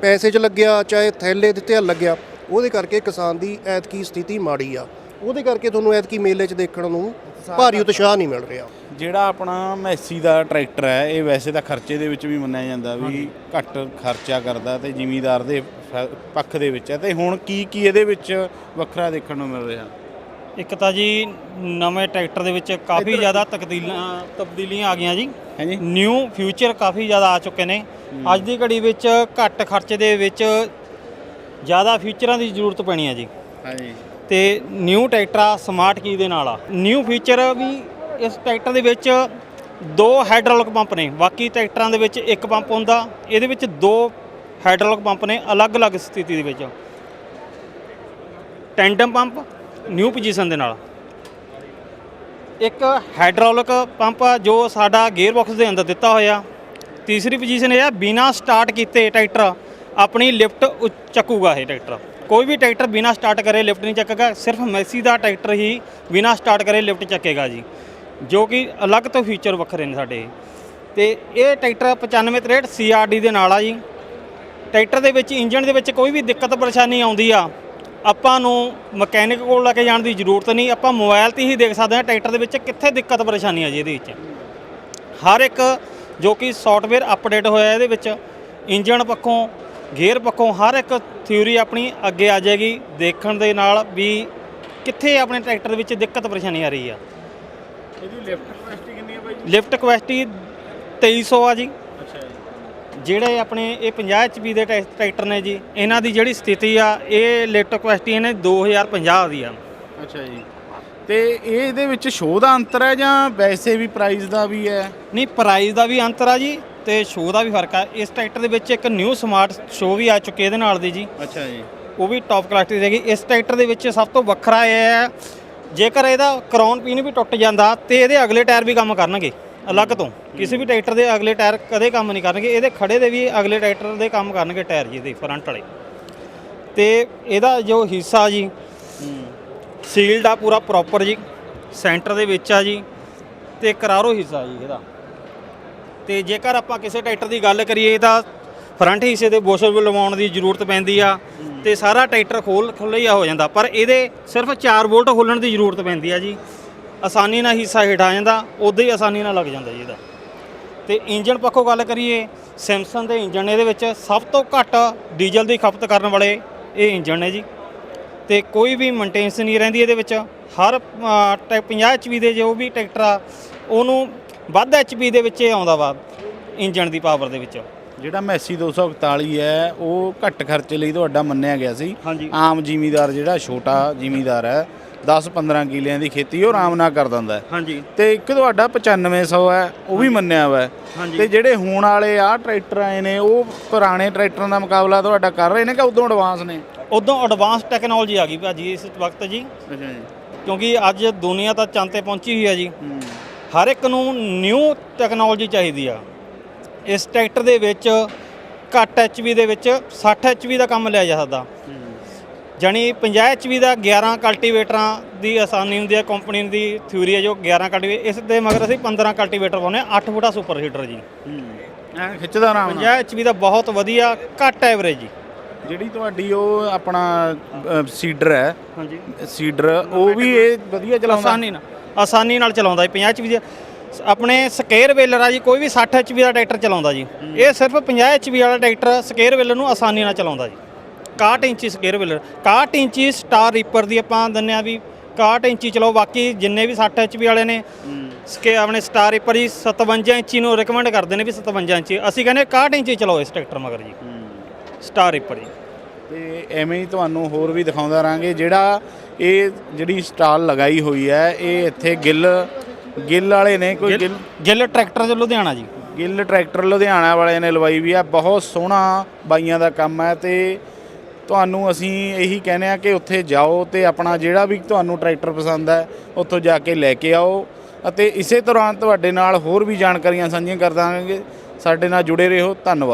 ਪੈਸੇ 'ਚ ਲੱਗਿਆ ਚਾਹੇ ਥੈਲੇ ਦਿੱਤੇ ਆ ਲੱਗਿਆ। ਉਹਦੇ ਕਰਕੇ ਕਿਸਾਨ ਦੀ ਐਤਕੀ ਸਥਿਤੀ ਮਾੜੀ ਆ। ਉਹਦੇ ਕਰਕੇ ਤੁਹਾਨੂੰ ਐਤਕੀ ਮੇਲੇ 'ਚ ਦੇਖਣ ਨੂੰ ਭਾਰੀ ਉਤਸ਼ਾਹ ਨਹੀਂ ਮਿਲ ਰਿਹਾ। ਜਿਹੜਾ ਆਪਣਾ ਮੈਸੀ ਦਾ ਟਰੈਕਟਰ ਹੈ ਇਹ ਵੈਸੇ ਤਾਂ ਖਰਚੇ ਦੇ ਵਿੱਚ ਵੀ ਮੰਨਿਆ ਜਾਂਦਾ ਵੀ ਘੱਟ ਖਰਚਾ ਕਰਦਾ ਤੇ ਜ਼ਿਮੀਦਾਰ ਦੇ ਫ- ਪੱਖ ਦੇ ਵਿੱਚ ਹੈ। ਤੇ ਹੁਣ ਕੀ ਕੀ ਇਹਦੇ ਵਿੱਚ ਵੱਖਰਾ ਦੇਖਣ ਨੂੰ ਮਿਲ ਰਿਹਾ? ਇੱਕ ਤਾਂ ਜੀ ਨਵੇਂ ਟਰੈਕਟਰ ਦੇ ਵਿੱਚ ਕਾਫੀ ਜ਼ਿਆਦਾ ਤਬਦੀਲਾਂ ਤਬਦੀਲੀਆਂ ਆ ਗਈਆਂ ਜੀ। ਹਾਂਜੀ। ਨਿਊ ਫਿਊਚਰ ਕਾਫੀ ਜ਼ਿਆਦਾ ਆ ਚੁੱਕੇ ਨੇ। ਅੱਜ ਦੀ ਘੜੀ ਵਿੱਚ ਘੱਟ ਖਰਚੇ ਦੇ ਵਿੱਚ ਜ਼ਿਆਦਾ ਫੀਚਰਾਂ ਦੀ ਜ਼ਰੂਰਤ ਪੈਣੀ ਹੈ ਜੀ। ਹਾਂਜੀ। ਤੇ ਨਿਊ ਟਰੈਕਟਰ ਆ ਸਮਾਰਟ ਕੀ ਦੇ ਨਾਲ ਆ। ਨਿਊ ਫੀਚਰ ਵੀ ਇਸ ਟਰੈਕਟਰ ਦੇ ਵਿੱਚ ਦੋ ਹਾਈਡ੍ਰੋਲਿਕ ਪੰਪ ਨੇ। ਬਾਕੀ ਟਰੈਕਟਰਾਂ ਦੇ ਵਿੱਚ ਇੱਕ ਪੰਪ ਹੁੰਦਾ, ਇਹਦੇ ਵਿੱਚ ਦੋ ਹਾਈਡ੍ਰੋਲਿਕ ਪੰਪ ਨੇ ਅਲੱਗ-ਅਲੱਗ ਸਥਿਤੀ ਦੇ ਵਿੱਚ। ਟੈਂਡਮ ਪੰਪ ਨਿਊ ਪੋਜੀਸ਼ਨ ਦੇ ਨਾਲ। ਇੱਕ ਹਾਈਡ੍ਰੋਲਿਕ ਪੰਪ ਆ, ਜੋ ਸਾਡਾ ਗੇਅਰ ਬਾਕਸ ਦੇ ਅੰਦਰ ਦਿੱਤਾ ਹੋਇਆ। ਤੀਸਰੀ ਪੋਜੀਸ਼ਨ ਇਹ ਆ, ਬਿਨਾ ਸਟਾਰਟ ਕੀਤੇ ਟਰੈਕਟਰ ਆਪਣੀ ਲਿਫਟ ਉ- ਚੱਕੂਗਾ ਇਹ ਟਰੈਕਟਰ। ਕੋਈ ਵੀ ਟਰੈਕਟਰ ਬਿਨਾ ਸਟਾਰਟ ਕਰੇ ਲਿਫਟ ਨਹੀਂ ਚੱਕੇਗਾ, ਸਿਰਫ ਮੈਸੀ ਦਾ ਟਰੈਕਟਰ ਹੀ ਬਿਨਾ ਸਟਾਰਟ ਕਰੇ ਲਿਫਟ ਚੱਕੇਗਾ ਜੀ। ਜੋ ਕਿ ਅਲੱਗ ਤੋਂ ਫੀਚਰ ਵੱਖਰੇ ਨੇ ਸਾਡੇ। ਤੇ ਇਹ ਟਰੈਕਟਰ 9563 ਸੀਆਰਡੀ ਦੇ ਨਾਲ ਆ ਜੀ। ਟਰੈਕਟਰ ਦੇ ਵਿੱਚ ਇੰਜਨ ਦੇ ਵਿੱਚ ਕੋਈ ਵੀ ਦਿੱਕਤ ਪਰੇਸ਼ਾਨੀ ਆਉਂਦੀ ਆ, ਆਪਾਂ ਨੂੰ ਮਕੈਨਿਕ ਕੋਲ ਲੈ ਕੇ ਜਾਣ ਦੀ ਜ਼ਰੂਰਤ ਨਹੀਂ। ਆਪਾਂ ਮੋਬਾਈਲ ਤੇ ਹੀ ਦੇਖ ਸਕਦੇ ਹਾਂ ਟਰੈਕਟਰ ਦੇ ਵਿੱਚ ਕਿੱਥੇ ਦਿੱਕਤ ਪਰੇਸ਼ਾਨੀ ਆ ਜੀ ਇਹਦੇ ਵਿੱਚ। ਹਰ ਇੱਕ ਜੋ ਕਿ ਸੌਫਟਵੇਅਰ ਅਪਡੇਟ ਹੋਇਆ ਇਹਦੇ ਵਿੱਚ ਇੰਜਨ ਪੱਖੋਂ ਗੇਅਰ ਪੱਖੋਂ, ਹਰ ਇੱਕ ਥਿਊਰੀ ਆਪਣੀ ਅੱਗੇ ਆ ਜਾਏਗੀ, ਦੇਖਣ ਦੇ ਨਾਲ ਵੀ ਕਿੱਥੇ ਆਪਣੇ ਟਰੈਕਟਰ ਦੇ ਵਿੱਚ ਦਿੱਕਤ ਪਰੇਸ਼ਾਨੀ ਆ ਰਹੀ ਆ। ਇਹਦੀ ਲਿਫਟ ਕਪੈਸਿਟੀ ਕਿੰਨੀ ਹੈ ਬਾਈ ਲਿਫਟ ਕਪੈਸਿਟੀ 2300 ਆ ਜੀ। ਅੱਛਾ ਜੀ। ਜਿਹੜੇ ਆਪਣੇ ਇਹ 50 ਐਚਪੀ ਦੇ ਟਰੈ- ਟਰੈਕਟਰ ਨੇ ਜੀ ਇਹਨਾਂ ਦੀ ਜਿਹੜੀ ਸਥਿਤੀ ਆ ਇਹ ਲਿਫਟ ਕਪੈਸਿਟੀ ਇਹਨੇ 2050 ਦੀ ਆ। ਅੱਛਾ ਜੀ। ਤੇ ਇਹ ਇਹਦੇ ਵਿੱਚ ਸ਼ੋਅ ਦਾ ਅੰਤਰ ਹੈ ਜਾਂ ਵੈਸੇ ਵੀ ਪ੍ਰਾਈਸ ਦਾ ਵੀ ਹੈ? ਨਹੀਂ ਪ੍ਰਾਈਸ ਦਾ ਵੀ ਅੰਤਰ ਆ ਜੀ ਤੇ ਸ਼ੋਅ ਦਾ ਵੀ ਫ਼ਰਕ ਆ। ਇਸ ਟਰੈਕਟਰ ਦੇ ਵਿੱਚ ਇੱਕ ਨਿਊ ਸਮਾਰਟ ਸ਼ੋਅ ਵੀ ਆ ਚੁੱਕੇ ਇਹਦੇ ਨਾਲ ਦੀ ਜੀ। ਅੱਛਾ ਜੀ। ਉਹ ਵੀ ਟੌਪ ਕੁਆਲਿਟੀ ਦੀ ਹੈਗੀ। ਇਸ ਟਰੈਕਟਰ ਦੇ ਵਿੱਚ ਸਭ ਤੋਂ ਵੱਖਰਾ ਇਹ ਹੈ ਜੇਕਰ ਇਹਦਾ ਕਰਾਉਨ ਪੀਣ ਵੀ ਟੁੱਟ ਜਾਂਦਾ ਤੇ ਇਹਦੇ ਅਗਲੇ ਟਾਇਰ ਵੀ ਕੰਮ ਕਰਨਗੇ, ਅਲੱਗ ਤੋਂ। ਕਿਸੇ ਵੀ ਟਰੈਕਟਰ ਦੇ ਅਗਲੇ ਟਾਇਰ ਕਦੇ ਕੰਮ ਨਹੀਂ ਕਰਨਗੇ, ਇਹਦੇ ਖੜੇ ਦੇ ਵੀ ਅਗਲੇ ਟਰੈਕਟਰ ਦੇ ਕੰਮ ਕਰਨਗੇ ਟਾਇਰ ਜੀ ਦੇ ਫਰੰਟ ਵਾਲੇ। ਤੇ ਇਹਦਾ ਜੋ ਹਿੱਸਾ ਜੀ ਸੀਲਡ ਆ ਪੂਰਾ ਪ੍ਰੋਪਰ ਜੀ ਸੈਂਟਰ ਦੇ ਵਿੱਚ ਆ ਜੀ, ਤੇ ਕਰਾਰੋ ਹਿੱਸਾ ਜੀ ਇਹਦਾ। ਤੇ ਜੇਕਰ ਆਪਾਂ ਕਿਸੇ ਟਰੈਕਟਰ ਦੀ ਗੱਲ ਕਰੀਏ ਤਾਂ ਫਰੰਟ ਹਿੱਸੇ ਦੇ ਬੋਸਲ ਵੀ ਲਵਾਉਣ ਦੀ ਜ਼ਰੂਰਤ ਪੈਂਦੀ ਆ। ਤੇ ਸਾਰਾ ਟਰੈਕਟਰ ਖੋਲ ਖੁੱਲ੍ਹਾ ਹੋ ਜਾਂਦਾ ਪਰ ਇਹਦੇ ਸਿਰਫ 4 ਵੋਲਟ ਖੋਲਣ ਦੀ ਜ਼ਰੂਰਤ ਪੈਂਦੀ ਆ ਜੀ। ਆਸਾਨੀ ਨਾਲ ਹਿੱਸਾ ਹੇਠ ਆ ਜਾਂਦਾ ਉਦੋਂ ਹੀ ਆਸਾਨੀ ਨਾਲ ਲੱਗ ਜਾਂਦਾ ਜੀ ਇਹਦਾ। ਤੇ ਇੰਜਨ ਪੱਖੋਂ ਗੱਲ ਕਰੀਏ ਸੈਮਸੰਗ ਦੇ ਇੰਜਨ ਇਹਦੇ ਵਿੱਚ ਸਭ ਤੋਂ ਘੱਟ ਡੀਜ਼ਲ ਦੀ ਖਪਤ ਕਰਨ ਵਾਲੇ ਇਹ ਇੰਜਨ ਨੇ ਜੀ। ਤੇ ਕੋਈ ਵੀ ਮੇਨਟੇਨੈਂਸ ਨਹੀਂ ਰਹਿੰਦੀ ਇਹਦੇ ਵਿੱਚ। ਹਰ ਅ, ਟੈ- 50 ਐਚਪੀ ਦੇ ਜੋ ਵੀ ਟਰੈਕਟਰ ਆ ਉਹਨੂੰ ਵੱਧ ਐਚਪੀ ਦੇ ਵਿੱਚ ਇਹ ਆਉਂਦਾ ਵਾ ਇੰਜਨ ਦੀ ਪਾਵਰ ਦੇ ਵਿੱਚ। ਜਿਹੜਾ ਮੈਸੀ 241 ਹੈ ਉਹ ਘੱਟ ਖਰਚੇ ਲਈ ਤੁਹਾਡਾ ਮੰਨਿਆ ਗਿਆ ਸੀ। ਹਾਂਜੀ। ਆਮ ਜ਼ਿਮੀਦਾਰ ਜਿਹੜਾ ਛੋਟਾ ਜ਼ਿਮੀਦਾਰ ਹੈ 10-15 ਕਿੱਲਿਆਂ ਦੀ ਖੇਤੀ ਉਹ ਆਰਾਮ ਨਾਲ ਕਰ ਦਿੰਦਾ ਹੈ। ਹਾਂਜੀ। ਤੇ ਇੱਕ ਤੁਹਾਡਾ 9500 ਹੈ ਉਹ ਵੀ ਮੰਨਿਆ ਹੋਇਆ ਹੈ। ਹਾਂਜੀ। ਤੇ ਜਿਹੜੇ ਹੁਣ ਵਾਲੇ ਆ ਟਰੈਕਟਰ ਆਏ ਨੇ ਉਹ ਪੁਰਾਣੇ ਟਰੈਕਟਰਾਂ ਦਾ ਮੁਕਾਬਲਾ ਤੁਹਾਡਾ ਕਰ ਰਹੇ ਨੇ ਕਿ ਉਦੋਂ ਐਡਵਾਂਸ ਨੇ? ਉਦੋਂ ਐਡਵਾਂਸ ਟੈਕਨੋਲੋਜੀ ਆ ਗਈ ਭਾਜੀ ਇਸ ਵਕਤ ਜੀ। ਅੱਛਾ ਜੀ। ਕਿਉਂਕਿ ਅੱਜ ਦੁਨੀਆ ਤਾਂ ਚੰਦ ਤੇ ਪਹੁੰਚੀ ਹੋਈ ਆ ਜੀ। ਹਰ ਇੱਕ ਨੂੰ ਨਿਊ ਟੈਕਨੋਲੋਜੀ ਚਾਹੀਦੀ ਆ। ਇਸ ਟਰੈਕਟਰ ਦੇ ਵਿੱਚ ਘੱਟ ਐਚਪੀ ਦੇ ਵਿੱਚ 60 ਐਚਪੀ ਦਾ ਕੰਮ ਲਿਆ ਜਾ ਸਕਦਾ। ਜਾਣੀ 50 ਐਚਪੀ ਦਾ 11 ਕਲਟੀਵੇਟਰਾਂ ਦੀ ਆਸਾਨੀ ਹੁੰਦੀ ਹੈ ਕੰਪਨੀ ਦੀ ਥਿਊਰੀ ਹੈ ਜੋ 11 ਕਲਟੀਵੇਟਰ ਇਸ ਦੇ ਮਗਰ ਅਸੀਂ 15 ਕਲਟੀਵੇਟਰ ਪਾਉਂਦੇ ਹਾਂ 8 ਫੁੱਟਾ ਸੁਪਰ ਹੀਟਰ ਜੀ। ਐ ਖਿੱਚਦਾ ਆਰਾਮ 50 ਨਾਲ ਐਚਪੀ ਦਾ ਬਹੁਤ ਵਧੀਆ ਘੱਟ ਐਵਰੇਜ ਜੀ। ਜਿਹੜੀ ਤੁਹਾਡੀ ਉਹ ਆਪਣਾ ਸੀਡਰ ਹੈ ਹਾਂਜੀ। ਸੀਡਰ ਉਹ ਵੀ ਇਹ ਵਧੀਆ ਚਲਾਉਂਦਾ? ਆਸਾਨੀ ਨਾਲ ਆਸਾਨੀ ਨਾਲ ਚਲਾਉਂਦਾ ਜੀ 50 ਐਚਪੀ ਦੀ। ਆਪਣੇ ਸਕੇਅਰ ਵੇਲਰ ਆ ਜੀ, ਕੋਈ ਵੀ 60 ਐਚਪੀ ਦਾ ਟਰੈਕਟਰ ਚਲਾਉਂਦਾ ਜੀ। ਇਹ ਸਿਰਫ 50 ਐਚਪੀ ਵਾਲਾ ਟਰੈਕਟਰ ਸਕੇਅਰ ਵੇਲਰ ਨੂੰ ਆਸਾਨੀ ਨਾਲ ਚਲਾਉਂਦਾ ਜੀ। 61 ਇੰਚੀ ਸਕੇਅਰ ਵੇਲਰ। 61 ਇੰਚੀ ਸਟਾਰ ਰੀਪਰ ਦੀ ਆਪਾਂ ਦਿੰਦੇ ਆ ਵੀ 61 ਇੰਚੀ ਚਲਾਓ ਬਾਕੀ ਜਿੰਨੇ ਵੀ 60 ਐਚਪੀ ਵਾਲੇ ਨੇ, ਸਕੇ, ਆਪਣੇ ਸਟਾਰ ਰੀਪਰ ਜੀ 57 ਇੰਚੀ ਨੂੰ ਰეკਮੈਂਡ ਕਰਦੇ ਨੇ ਵੀ 57 ਇੰਚੀ। ਅਸੀਂ ਕਹਿੰਦੇ 61 ਇੰਚੀ ਚਲਾਓ ਇਸ ਟਰੈਕਟਰ ਮਗਰ ਜੀ। ਸਟਾਰ ਰੀਪਰ ਜੀ। ਤੇ ਐਵੇਂ ਹੀ ਤੁਹਾਨੂੰ ਹੋਰ ਵੀ ਦਿਖਾਉਂਦਾ ਰਾਂਗੇ, ਜਿਹੜਾ ਇਹ ਜਿਹੜੀ ਸਟਾਲ ਲਗਾਈ ਹੋਈ ਹੈ, ਇਹ ਇੱਥੇ ਗਿੱਲ ਗਿੱਲ ਵਾਲੇ ਨੇ ਕੋਈ ਗਿੱਲ ਗਿੱਲ ਟਰੈਕਟਰ ਤੇ ਲੁਧਿਆਣਾ ਜੀ। ਗਿੱਲ ਟਰੈਕਟਰ ਲੁਧਿਆਣਾ ਵਾਲਿਆਂ ਨੇ ਲਵਾਈ ਵੀ ਆ ਬਹੁਤ ਸੋਹਣਾ ਬਾਈਆਂ ਦਾ ਕੰਮ ਹੈ ਤੇ ਤੁਹਾਨੂੰ ਅਸੀਂ ਇਹੀ ਕਹਿੰਦੇ ਆ ਕਿ ਉੱਥੇ ਜਾਓ ਤੇ ਆਪਣਾ ਜਿਹੜਾ ਵੀ ਤੁਹਾਨੂੰ ਟਰੈਕਟਰ ਪਸੰਦ ਹੈ ਉੱਥੋਂ ਜਾ ਕੇ ਲੈ ਕੇ ਆਓ। ਅਤੇ ਇਸੇ ਦੌਰਾਨ ਤੁਹਾਡੇ ਨਾਲ ਹੋਰ ਵੀ ਜਾਣਕਾਰੀਆਂ ਸਾਂਝੀਆਂ ਕਰ ਦਾਂਗੇ। ਸਾਡੇ ਨਾਲ ਜੁੜੇ ਰਹੋ ਧੰਨਵਾਦ।